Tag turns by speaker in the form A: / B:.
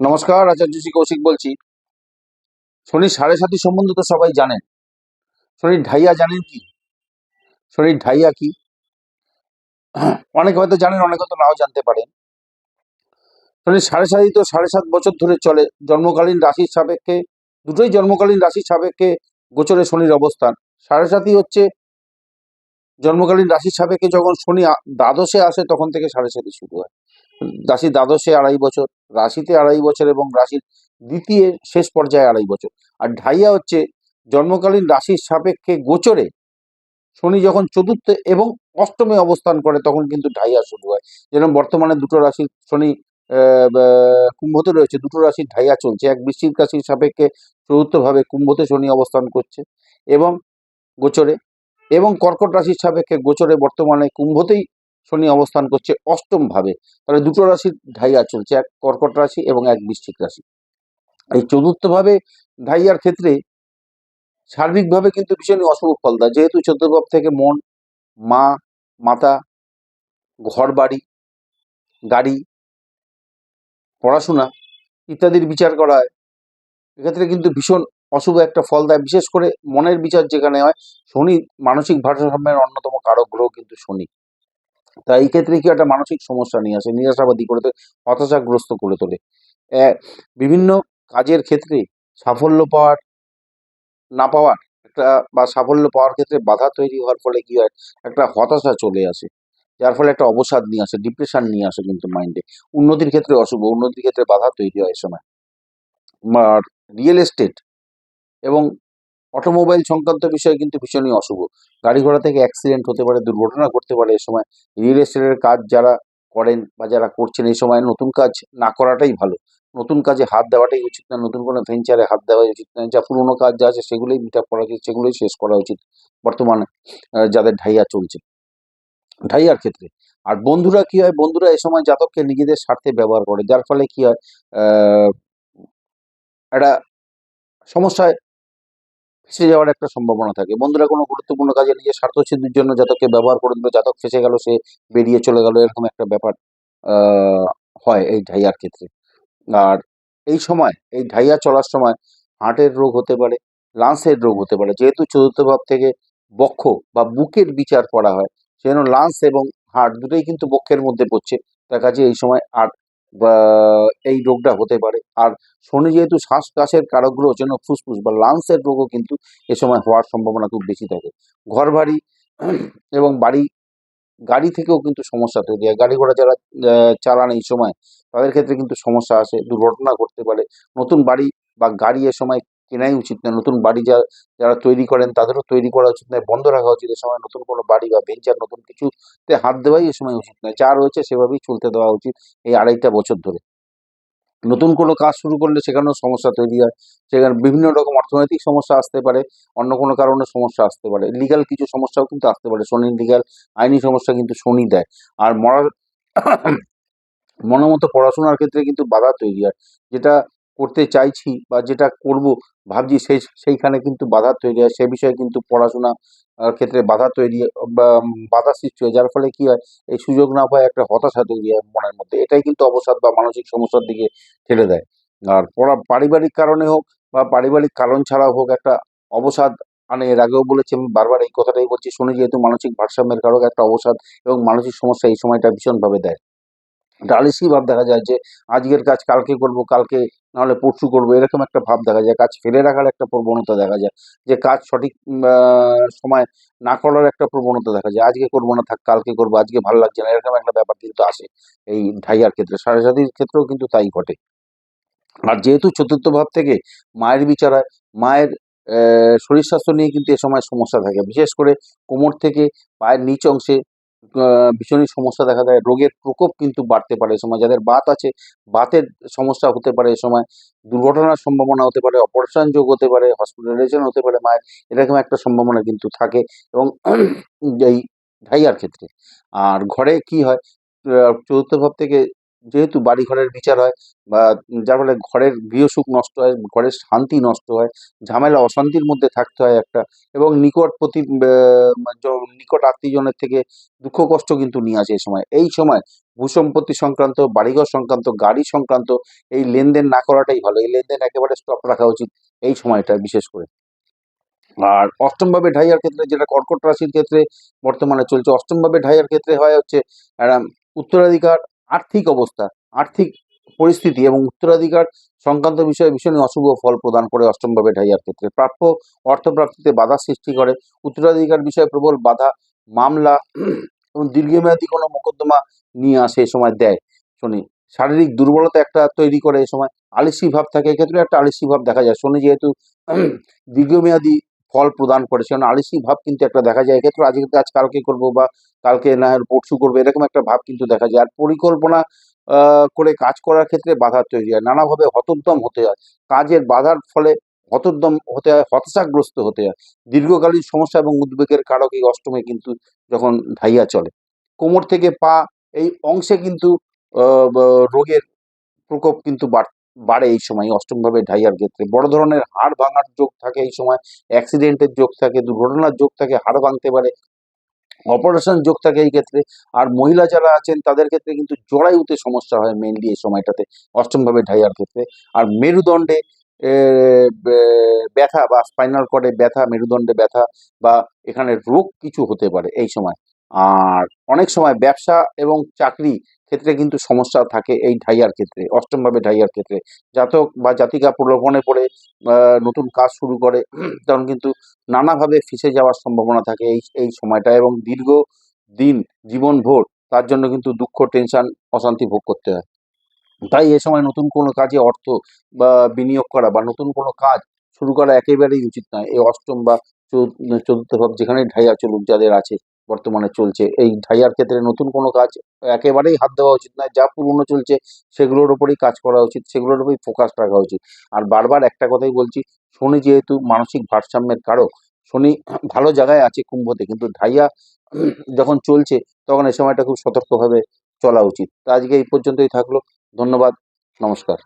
A: নমস্কার, আচার্য শ্রী কৌশিক বলছি। শনির সাড়ে সাতি সম্বন্ধে তো সবাই জানেন। শনির ঢাইয়া জানেন কি? শনির ঢাইয়া কি? অনেকে হয়তো জানেন, অনেকে হয়তো নাও জানতে পারেন। শনির সাড়ে সাতি তো সাড়ে সাত বছর ধরে চলে। জন্মকালীন রাশির সাপেক্ষে, দুটোই জন্মকালীন রাশির সাপেক্ষে গোচরে শনির অবস্থান। সাড়ে সাতি হচ্ছে জন্মকালীন রাশির সাপেক্ষে যখন শনি দ্বাদশে আসে, তখন থেকে সাড়ে সাতি শুরু হয়। রাশি দ্বাদশে আড়াই বছর, রাশিতে আড়াই বছর এবং রাশির দ্বিতীয় শেষ পর্যায়ে আড়াই বছর। আর ঢাইয়া হচ্ছে জন্মকালীন রাশির সাপেক্ষে গোচরে শনি যখন চতুর্থে এবং অষ্টমে অবস্থান করে তখন কিন্তু ঢাইয়া শুরু হয়। যেরকম বর্তমানে দুটো রাশির শনি কুম্ভতে রয়েছে, দুটো রাশির ঢাইয়া চলছে। এক বৃশ্চিক রাশির সাপেক্ষে চতুর্থভাবে কুম্ভতে শনি অবস্থান করছে এবং গোচরে এবং কর্কট রাশির সাপেক্ষে গোচরে বর্তমানে কুম্ভতেই শনি অবস্থান করছে অষ্টম ভাবে তাহলে দুটো রাশির ঢাইয়া চলছে, এক কর্কট রাশি এবং এক বৃশ্চিক রাশি। এই চতুর্থভাবে ঢাইয়ার ক্ষেত্রে সার্বিকভাবে কিন্তু ভীষণই অশুভ ফল দেয় যেহেতু চতুর্ভাব থেকে মন, মা, মাতা ঘর বাড়ি গাড়ি, পড়াশোনা ইত্যাদির বিচার করা হয়। এক্ষেত্রে কিন্তু ভীষণ অশুভ একটা ফল দেয় বিশেষ করে মনের বিচার যেখানে হয়, শনি মানসিক ভারসাম্যের অন্যতম কারক গ্রহ কিন্তু শনি। তাই এই ক্ষেত্রে কি একটা মানসিক সমস্যা নিয়ে আসে, নিরাশাবাদী করে তোলে, হতাশাগ্রস্ত করে তোলে। বিভিন্ন কাজের ক্ষেত্রে সাফল্য পাওয়ার, না পাওয়ার একটা বা সাফল্য পাওয়ার ক্ষেত্রে বাধা তৈরি হওয়ার ফলে কি হয়? একটা হতাশা চলে আসে, যার ফলে একটা অবসাদ নিয়ে আসে ডিপ্রেশন নিয়ে আসে কিন্তু মাইন্ডে উন্নতির ক্ষেত্রে অশুভ, উন্নতির ক্ষেত্রে বাধা তৈরি হয় এ সময়। রিয়েল এস্টেট এবং অটোমোবাইল সংক্রান্ত বিষয় কিন্তু ভীষণই অশুভ। গাড়ি ঘোড়া থেকে অ্যাক্সিডেন্ট হতে পারে, দুর্ঘটনা ঘটতে পারে, এ সময় রিয়েল এস্টেটের কাজ যারা করেন বা যারা করছেন এই সময় নতুন কাজ না করাটাই ভালো। নতুন কাজে হাত দেওয়াটাই উচিত না, নতুন কোনো ভেঞ্চারে হাত দেওয়াই উচিত না, যা পুরোনো কাজ যা আছে সেগুলোই মিট আপ করা উচিত, সেগুলোই শেষ করা উচিত বর্তমানে যাদের ঢাইয়া চলছে। ঢাইয়ার ক্ষেত্রে, আর বন্ধুরা কি হয়, বন্ধুরা এই সময় জাতককে নিজেদের স্বার্থে ব্যবহার করে, যার ফলে কি হয় একটা সমস্যায় ফেসে যাওয়ার একটা সম্ভাবনা থাকে। বন্ধুরা, কোনো গুরুত্বপূর্ণ কাজে নিজের স্বার্থ সিদ্ধির জন্য জাতককে ব্যবহার করে দিল জাতক ফেসে গেল, সে বেরিয়ে চলে গেল, এরকম একটা ব্যাপার হয় এই ঢাইয়ার ক্ষেত্রে। আর এই সময়, এই ঢাইয়া চলার সময় হার্টের রোগ হতে পারে, লাংসের রোগ হতে পারে। যেহেতু চতুর্থ ভাব থেকে বক্ষ বা বুকের বিচার করা হয়, সেজন্য লাংস এবং হার্ট দুটোই কিন্তু বক্ষের মধ্যে পড়ছে। তার কাছে এই সময় আর এই রোগটা হতে পারে। আর শনি যেহেতু শ্বাসকাশের কারকগুলো জন্য ফুসফুস বা লাংসের রোগও কিন্তু এ সময় হওয়ার সম্ভাবনা খুব বেশি থাকে। ঘর বাড়ি এবং বাড়ি, গাড়ি থেকেও কিন্তু সমস্যা তৈরি হয়। গাড়ি ঘোড়া যারা চালান এই সময় তাদের ক্ষেত্রে কিন্তু সমস্যা আসে, দুর্ঘটনা ঘটতে পারে। নতুন বাড়ি বা গাড়ি এ সময় কেনাই উচিত না নতুন বাড়ি যা, যারা তৈরি করেন তাদেরও তৈরি করা উচিত নয়। বন্ধ রাখা উচিত। এ সময় নতুন কোনো বাড়ি বা ভেঞ্চার নতুন কিছুতে হাত দেওয়াই এ সময় উচিত নয়। যা রয়েছে সেভাবেই চলতে দেওয়া উচিত এই আড়াইটা বছর ধরে। নতুন কোনো কাজ শুরু করলে সেখানেও সমস্যা তৈরি হয়। সেখানে বিভিন্ন রকম অর্থনৈতিক সমস্যা আসতে পারে, অন্য কোনো কারণে সমস্যা আসতে পারে। লিগাল কিছু সমস্যাও কিন্তু আসতে পারে। শনি লিগাল আইনি সমস্যা কিন্তু শনি দেয়। আর মরার মনোমতো পড়াশোনার ক্ষেত্রে কিন্তু বাধা তৈরি হয়। যেটা করতে চাইছি বা যেটা করব, ভাবছি সেই, সেইখানে কিন্তু বাধা তৈরি হয়। সে বিষয়ে কিন্তু পড়াশোনা ক্ষেত্রে বাধা তৈরি, বা বাধা সৃষ্টি হয়। যার ফলে কি হয়, এই সুযোগ না পায় একটা হতাশা তৈরি হয় মনের মধ্যে। এটাই কিন্তু অবসাদ বা মানসিক সমস্যার দিকে ঠেলে দেয়। আর পড়া পারিবারিক কারণে হোক বা পারিবারিক কারণ ছাড়াও হোক একটা অবসাদ মানে এর আগেও বলেছি আমি, বারবার এই কথাটাই বলছি। শুনে যেহেতু মানসিক ভারসাম্যের কারক একটা অবসাদ এবং মানসিক সমস্যা এই সময়টা ভীষণভাবে দেয়। ডালিসি ভাব দেখা যায় যে, আজকের কাজ কালকে করব, কালকে নাহলে পরশু করব, এরকম একটা ভাব দেখা যায়। কাজ ফেলে রাখার একটা প্রবণতা দেখা যায়। যে, কাজ সঠিক সময় না করার একটা প্রবণতা দেখা যায়। আজকে করব না, থাক, কালকে করব, আজকে ভালো লাগছে না, এরকম একটা ব্যাপার কিন্তু আসে এই ঢাইয়ার ক্ষেত্রে। সাড়ে সাতির ক্ষেত্রেও কিন্তু তাই ঘটে। আর যেহেতু চতুর্থ ভাব থেকে মায়ের বিচারায়, মায়ের শরীর স্বাস্থ্য নিয়ে কিন্তু এ সময় সমস্যা থাকে। বিশেষ করে কোমর থেকে পায়ের নিচ অংশে ভীষণই সমস্যা দেখা দেয়। রোগের প্রকোপ কিন্তু বাড়তে পারে এ সময়। যাদের বাত আছে, বাতের সমস্যা হতে পারে এ সময়। দুর্ঘটনার সম্ভাবনা হতে পারে, অপারেশন যোগ হতে পারে হসপিটালাইজেশন হতে পারে মায়ের, এরকম একটা সম্ভাবনা কিন্তু থাকে এবং এই ঢাইয়ার ক্ষেত্রে। আর ঘরে কি হয় চতুর্থ ভাব থেকে যেহেতু বাড়ি ঘরের বিচার হয় বা যার ফলে ঘরের গৃহসুখ নষ্ট হয়, ঘরের শান্তি নষ্ট হয়, ঝামেলা, অশান্তির মধ্যে থাকতে হয় একটা এবং নিকট প্রতি নিকট আত্মীয়জনের থেকে দুঃখ, কষ্ট কিন্তু নিয়ে আসে এই সময়। এই সময় ভূসম্পত্তি সংক্রান্ত, বাড়িঘর সংক্রান্ত, গাড়ি সংক্রান্ত এই লেনদেন না করাটাই ভালো। এই লেনদেন একেবারে স্টপ রাখা উচিত এই সময়টা বিশেষ করে। আর অষ্টমভাবে ঢাইয়ার ক্ষেত্রে যেটা কর্কট রাশির ক্ষেত্রে বর্তমানে চলছে, অষ্টমভাবে ঢাইয়ার ক্ষেত্রে হয় হচ্ছে উত্তরাধিকার আর্থিক অবস্থা, আর্থিক পরিস্থিতি এবং উত্তরাধিকার সংক্রান্ত বিষয়ে ভীষণই অশুভ ফল প্রদান করে অষ্টমভাবে ঢাইয়ার ক্ষেত্রে। প্রাপ্য অর্থপ্রাপ্তিতে বাধা সৃষ্টি করে, উত্তরাধিকার বিষয়ে প্রবল বাধা, মামলা এবং দীর্ঘমেয়াদী কোনো মোকদ্দমা নিয়ে আসে এ সময় দেয় শনি। শারীরিক দুর্বলতা একটা তৈরি করে এ সময়, আলিসি ভাব থাকে। এক্ষেত্রে একটা আলিসি ভাব দেখা যায়। শনি যেহেতু দীর্ঘমেয়াদী ফল প্রদান করে সেখানে আলিসি ভাব কিন্তু একটা দেখা যায়। এক্ষেত্রে আজকে কাজ কালকে করব বা কালকে না পরশু করব, এরকম একটা ভাব কিন্তু দেখা যায়। আর পরিকল্পনা করে কাজ করার ক্ষেত্রে বাধা তৈরি হয়। নানাভাবে হতোদ্যম হতে হয়। কাজের বাধার ফলে হতোদ্যম হতে হয়, হতাশাগ্রস্ত হতে হয়। দীর্ঘকালীন সমস্যা এবং উদ্বেগের কারক এই অষ্টমে কিন্তু যখন ধাইয়া চলে। কোমর থেকে পা, এই অংশে কিন্তু রোগের প্রকোপ কিন্তু বাড়- বাড়ে এই সময়, অষ্টমভাবে ঢাইয়ার ক্ষেত্রে। বড় ধরনের হাড় ভাঙার যোগ থাকে এই সময় অ্যাক্সিডেন্টের যোগ থাকে, দুর্ঘটনার যোগ থাকে, হাড় ভাঙতে পারে অপারেশন যোগ থাকে এই ক্ষেত্রে। আর মহিলা যারা আছেন, তাদের ক্ষেত্রে কিন্তু জরায়ুতে সমস্যা হয় মেনলি এই সময়টাতে, অষ্টমভাবে ঢাইয়ার ক্ষেত্রে। আর মেরুদণ্ডে ব্যথা বা স্পাইনাল কর্ডে ব্যথা, মেরুদণ্ডে ব্যথা বা এখানে রোগ কিছু হতে পারে এই সময়। আর অনেক সময় ব্যবসা এবং চাকরি ক্ষেত্রে কিন্তু সমস্যা থাকে এই ঢাইয়ার ক্ষেত্রে, অষ্টমভাবে ঢাইয়ার ক্ষেত্রে। জাতক বা জাতিকা প্রলোভনে পড়ে নতুন কাজ শুরু করে, তখন কিন্তু নানাভাবে ফেসে যাওয়ার সম্ভাবনা থাকে এই এই সময়টা এবং দীর্ঘ দিন জীবন ভোর তার জন্য কিন্তু দুঃখ টেনশন অশান্তি ভোগ করতে হয়। তাই এ সময় নতুন কোনো কাজে অর্থ বা বিনিয়োগ করা বা নতুন কোনো কাজ শুরু করা একেবারেই উচিত নয়। এই অষ্টম বা চতুর্থ ভাব যেখানে ঢাইয়া চলুক, যাদের আছে বর্তমানে চলছে। এই ঢাইয়ার ক্ষেত্রে নতুন কোনো কাজ একেবারেই হাত দেওয়া উচিত নয়। যা পুরনো চলছে, সেগুলোর উপরেই কাজ করা উচিত, সেগুলোর উপরেই ফোকাস রাখা উচিত। আর বারবার একটা কথাই বলছি, শনি যেহেতু মানসিক ভারসাম্যের কারক, শনি ভালো জায়গায় আছে কুম্ভতে, কিন্তু ঢাইয়া যখন চলছে, তখন এই সময়টা খুব সতর্কভাবে চলা উচিত। তা আজকে এই পর্যন্তই থাকল। ধন্যবাদ, নমস্কার।